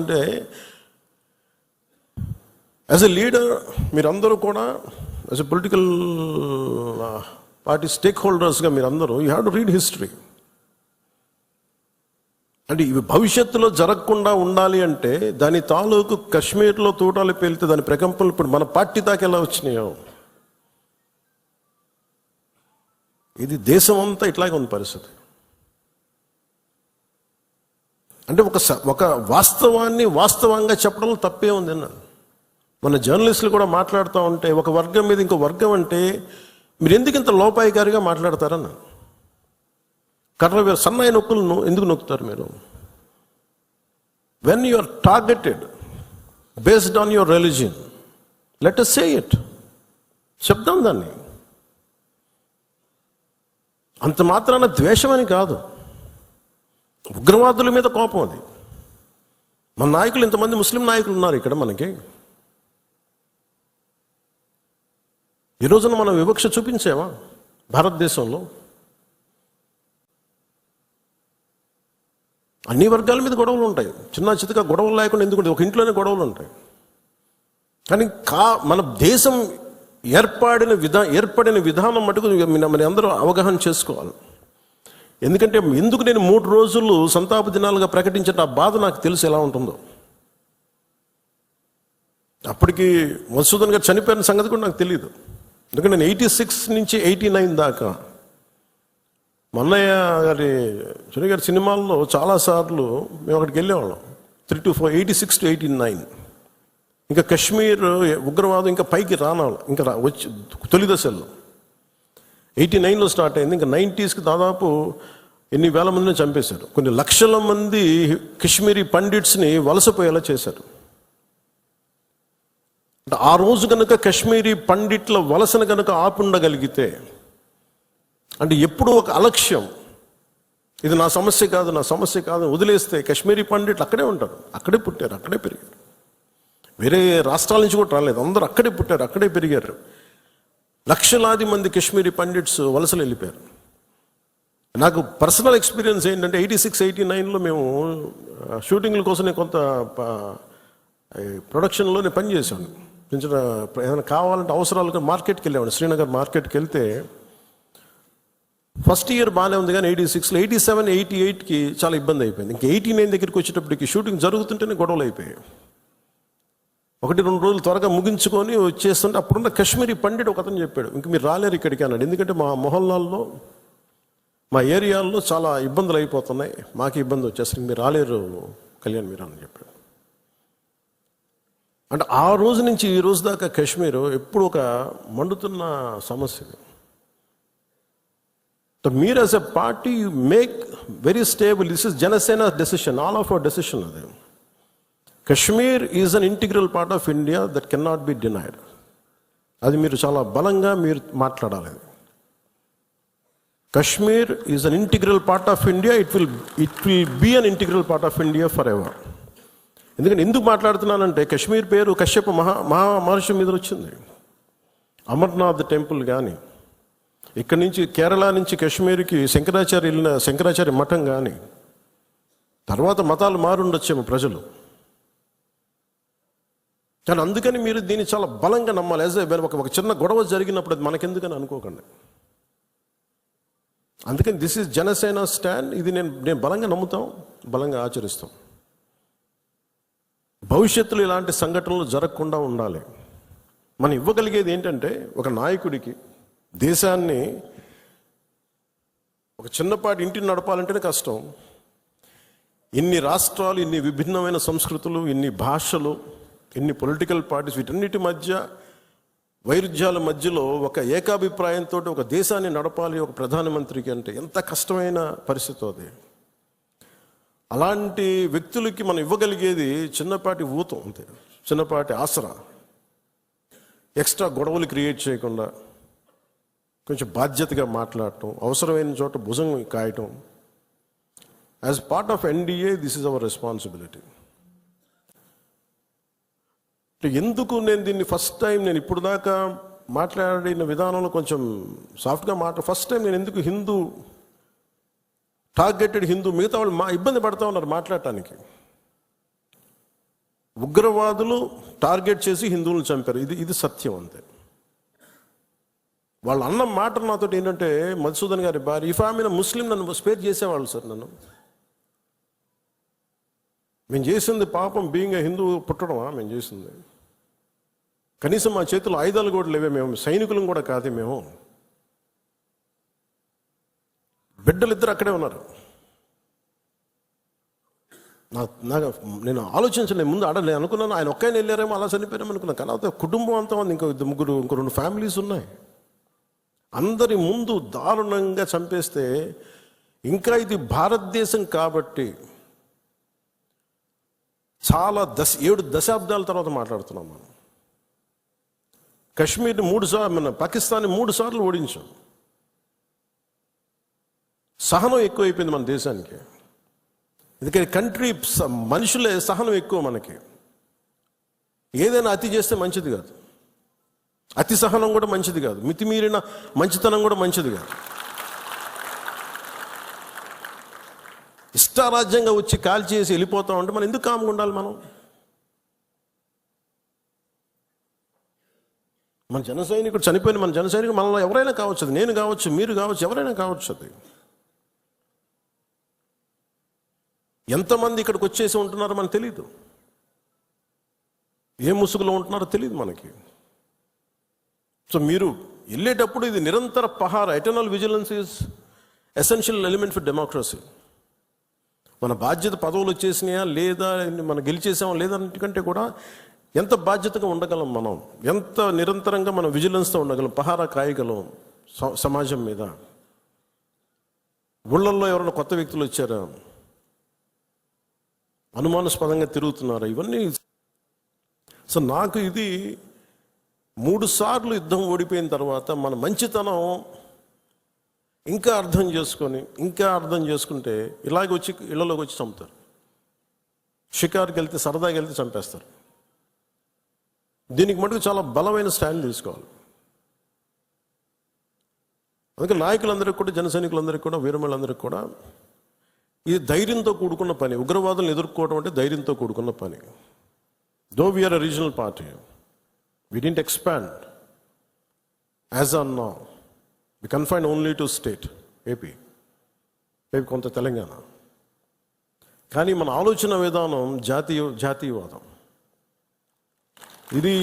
అంటే as a leader మీరందరూ కూడా as a political party stake హోల్డర్స్గా మీరందరూ you have to read history అంటే ఇవి భవిష్యత్తులో జరగకుండా ఉండాలి అంటే దాని తాలూకు కశ్మీర్లో తూటాలు పేలితే దాని ప్రకంపనలు ఇప్పుడు మన పార్టీ దాకా ఎలా వచ్చినాయో. ఇది దేశం అంతా ఇట్లాగే ఉంది పరిస్థితి. అంటే ఒక స- ఒక వాస్తవాన్ని వాస్తవంగా చెప్పడంలో తప్పే ఉంది అన్నాను మన జర్నలిస్టులు కూడా మాట్లాడుతూ ఉంటే ఒక వర్గం మీద ఇంకో వర్గం అంటే మీరు ఎందుకు ఇంత లోపాయికారిగా మాట్లాడతారన్న కర్ర వేరు సన్నాయి నొక్కులను ఎందుకు నొక్కుతారు మీరు? When you are targeted based on your religion let us say it చెప్దాం దాన్ని. అంత మాత్రాన ద్వేషమని కాదు. ఉగ్రవాదుల మీద కోపం అది. మన నాయకులు ఇంతమంది ముస్లిం నాయకులు ఉన్నారు ఇక్కడ మనకి. ఈ రోజున మనం వివక్ష చూపించామా భారతదేశంలో. అన్ని వర్గాల మీద గొడవలు ఉంటాయి. చిన్న చితక గొడవలు లేకుండా ఎందుకు ఒక ఇంట్లోనే గొడవలు ఉంటాయి. కానీ కా మన దేశం ఏర్పడిన విధా ఏర్పడిన విధానం మటుకు మన అందరూ అవగాహన చేసుకోవాలి. ఎందుకంటే ఎందుకు నేను మూడు రోజులు సంతాప దినాలుగా ప్రకటించిన ఆ బాధ నాకు తెలుసు ఎలా ఉంటుందో. అప్పటికి మధుసూదన్ గారు చనిపోయిన సంగతి కూడా నాకు తెలియదు ఎందుకంటే నేను ఎయిటీ సిక్స్ నుంచి ఎయిటీ నైన్ దాకా మల్లయ్య గారి సునీ గారి సినిమాల్లో చాలాసార్లు మేము అక్కడికి వెళ్ళేవాళ్ళం. Three two four eighty six to eighty nine. ఇంకా కశ్మీర్ ఉగ్రవాదం ఇంకా పైకి రానాలి ఇంకా వచ్చి తొలి దశల్లో. ఎయిటీ నైన్లో స్టార్ట్ అయింది. ఇంకా నైంటీస్కి దాదాపు ఎన్ని వేల మందిని చంపేశారు. కొన్ని లక్షల మంది కశ్మీరీ పండిట్స్ని వలసపోయేలా చేశారు. అంటే ఆ రోజు కనుక కశ్మీరీ పండిట్ల వలసను కనుక ఆపుండగలిగితే అంటే ఎప్పుడు ఒక అలక్ష్యం ఇది నా సమస్య కాదు నా సమస్య కాదు వదిలేస్తే కశ్మీరీ పండిట్లు అక్కడే ఉంటారు. అక్కడే పుట్టారు అక్కడే పెరిగారు. వేరే రాష్ట్రాల నుంచి కూడా రాలేదు. అందరూ అక్కడే పుట్టారు అక్కడే పెరిగారు. లక్షలాది మంది కశ్మీరీ పండిట్స్ వలసలు వెళ్ళిపోయారు. నాకు పర్సనల్ ఎక్స్పీరియన్స్ ఏంటంటే ఎయిటీ సిక్స్ ఎయిటీ నైన్లో మేము షూటింగ్ల కోసం నేను కొంత ప్రొడక్షన్లో నేను పనిచేశాను కొంచెం ఏదైనా కావాలంటే అవసరాలుగా మార్కెట్కి వెళ్ళేవాడు శ్రీనగర్ మార్కెట్కి వెళ్తే ఫస్ట్ ఇయర్ బాగానే ఉంది కానీ ఎయిటీ సిక్స్లో ఎయిటీ సెవెన్ ఎయిటీ ఎయిట్కి చాలా ఇబ్బంది అయిపోయింది. ఇంకా ఎయిటీ నైన్ దగ్గరికి వచ్చేటప్పటికి షూటింగ్ జరుగుతుంటేనే గొడవలు అయిపోయాయి. ఒకటి రెండు రోజులు త్వరగా ముగించుకొని వచ్చేస్తుంటే అప్పుడున్న కశ్మీరీ పండిట్ ఒక అతను చెప్పాడు ఇంక మీరు రాలేరు ఇక్కడికి అన్నాడు. ఎందుకంటే మా మొహల్లాల్లో మా ఏరియాల్లో చాలా ఇబ్బందులు అయిపోతున్నాయి. మాకు ఇబ్బంది వచ్చేసరికి మీరు రాలేరు కళ్యాణ్ మీరా అని చెప్పాడు. అంటే ఆ రోజు నుంచి ఈ రోజు దాకా కాశ్మీర్ ఎప్పుడు ఒక మండుతున్న సమస్య మీరు as a party you make very stable this is Janasena decision all of our decision అది. Kashmir is an integral part of India that can not be denied అది మీరు చాలా బలంగా మీరు మాట్లాడాలి. Kashmir is an integral part of India it will it will be an integral part of India forever ఎందుకంటే ఎందుకు మాట్లాడుతున్నానంటే కశ్మీర్ పేరు కశ్యప మహా మహా మహర్షి మీద వచ్చింది. అమర్నాథ్ టెంపుల్ కానీ ఇక్కడి నుంచి కేరళ నుంచి కాశ్మీర్కి శంకరాచార్య వెళ్ళిన శంకరాచార్య మఠం కానీ తర్వాత మతాలు మారుండొచ్చేమో ప్రజలు. కానీ అందుకని మీరు దీన్ని చాలా బలంగా నమ్మాలి. యాజ్ ఒక ఒక చిన్న గొడవ జరిగినప్పుడు అది మనకెందుకని అనుకోకండి. అందుకని దిస్ ఈజ్ జనసేన స్టాండ్ ఇది నేను నేను బలంగా నమ్ముతాం బలంగా ఆచరిస్తాం. భవిష్యత్తులో ఇలాంటి సంఘటనలు జరగకుండా ఉండాలి. మనం ఇవ్వగలిగేది ఏంటంటే ఒక నాయకుడికి దేశాన్ని ఒక చిన్నపాటి ఇంటిని నడపాలంటేనే కష్టం. ఇన్ని రాష్ట్రాలు ఇన్ని విభిన్నమైన సంస్కృతులు ఇన్ని భాషలు ఎన్ని పొలిటికల్ పార్టీస్ వీటన్నిటి మధ్య వైరుధ్యాల మధ్యలో ఒక ఏకాభిప్రాయంతో ఒక దేశాన్ని నడపాలి ఒక ప్రధానమంత్రికి అంటే ఎంత కష్టమైన పరిస్థితి అది. అలాంటి వ్యక్తులకి మనం ఇవ్వగలిగేది చిన్నపాటి ఊతం అంతే చిన్నపాటి ఆసరా. ఎక్స్ట్రా గొడవలు క్రియేట్ చేయకుండా కొంచెం బాధ్యతగా మాట్లాడటం అవసరమైన చోట భుజం కాయటం. As part of NDA this is our responsibility ఎందుకు నేను దీన్ని ఫస్ట్ టైం నేను ఇప్పుడు దాకా మాట్లాడిన విధానంలో కొంచెం సాఫ్ట్గా మాట ఫస్ట్ టైం నేను ఎందుకు హిందూ టార్గెటెడ్ హిందూ మిగతా వాళ్ళు మా ఇబ్బంది పడతా ఉన్నారు మాట్లాడటానికి. ఉగ్రవాదులు టార్గెట్ చేసి హిందువులను చంపారు. ఇది ఇది సత్యం అంతే. వాళ్ళు అన్న మాట నాతో ఏంటంటే మధుసూదన్ గారి భార్య ఈ ఫ్యామిలీ ముస్లిం నన్ను స్పేర్ చేసేవాళ్ళు సార్ నన్ను. మేము చేసింది పాపం బీయింగ్ హిందూ పుట్టడమా? మేము చేసింది. కనీసం మా చేతిలో ఆయుధాలు కూడా లేవే మేము సైనికులం కూడా కాదే మేము. బిడ్డలిద్దరు అక్కడే ఉన్నారు. నా నాకు నేను ఆలోచించలేదు ముందు ఆడ నేను అనుకున్నాను ఆయన ఒక్కైనా వెళ్ళారేమో అలా చనిపోయారేమో అనుకున్నాను. కానీ అయితే కుటుంబం అంతా ఉంది ఇంకో ముగ్గురు ఇంకో రెండు ఫ్యామిలీస్ ఉన్నాయి. అందరి ముందు దారుణంగా చంపేస్తే ఇంకా ఇది భారతదేశం కాబట్టి చాలా దశ ఏడు దశాబ్దాల తర్వాత మాట్లాడుతున్నాం మనం. కశ్మీర్ని మూడు సార్లు మన పాకిస్తాన్ని మూడు సార్లు ఓడించాం. సహనం ఎక్కువైపోయింది మన దేశానికి. ఎందుకంటే కంట్రీ స- మనుషులే సహనం ఎక్కువ మనకి. ఏదైనా అతి చేస్తే మంచిది కాదు. అతి సహనం కూడా మంచిది కాదు. మితిమీరిన మంచితనం కూడా మంచిది కాదు. ఇష్టారాజ్యంగా వచ్చి కాల్ చేసి వెళ్ళిపోతాం అంటే మనం ఎందుకు కాముగా ఉండాలి మనం? మన జన సైనికుడు చనిపోయిన మన జన సైనికుడు మనలో ఎవరైనా కావచ్చు అది. నేను కావచ్చు మీరు కావచ్చు ఎవరైనా కావచ్చు అది. ఎంతమంది ఇక్కడికి వచ్చేసి ఉంటున్నారో మనకు తెలియదు ఏ ముసుగులో ఉంటున్నారో తెలియదు మనకి. సో మీరు వెళ్ళేటప్పుడు ఇది నిరంతర పహార eternal vigilance is essential element for democracy మన బాధ్యత పదవులు వచ్చేసినాయా లేదా మనం గెలిచేసామా లేదా కంటే కూడా ఎంత బాధ్యతగా ఉండగలం మనం? ఎంత నిరంతరంగా మనం విజిలెన్స్తో ఉండగలం? పహారా కాయగలం స- సమాజం మీద. ఊళ్ళల్లో ఎవరైనా కొత్త వ్యక్తులు వచ్చారా? అనుమానాస్పదంగా తిరుగుతున్నారా? ఇవన్నీ సో నాకు ఇది మూడు సార్లు యుద్ధం ఓడిపోయిన తర్వాత మన మంచితనం ఇంకా అర్థం చేసుకొని ఇంకా అర్థం చేసుకుంటే ఇలాగ వచ్చి ఇళ్ళలోకి వచ్చి చంపుతారు. షికార్కి వెళ్తే సరదాగా వెళ్తే చంపేస్తారు. దీనికి మటుకు చాలా బలమైన స్టాండ్ తీసుకోవాలి. అందుకే నాయకులందరికీ కూడా జన సైనికులందరికీ కూడా వీరమలందరికీ కూడా ఇది ధైర్యంతో కూడుకున్న పని ఉగ్రవాదులను ఎదుర్కోవడం అంటే ధైర్యంతో కూడుకున్న పని. Though we are a regional party we didn't expand as on నా we confine only to state AP రేపు కొంత తెలంగాణ. కానీ మన ఆలోచన విధానం జాతీయ జాతీయవాదం. ఇది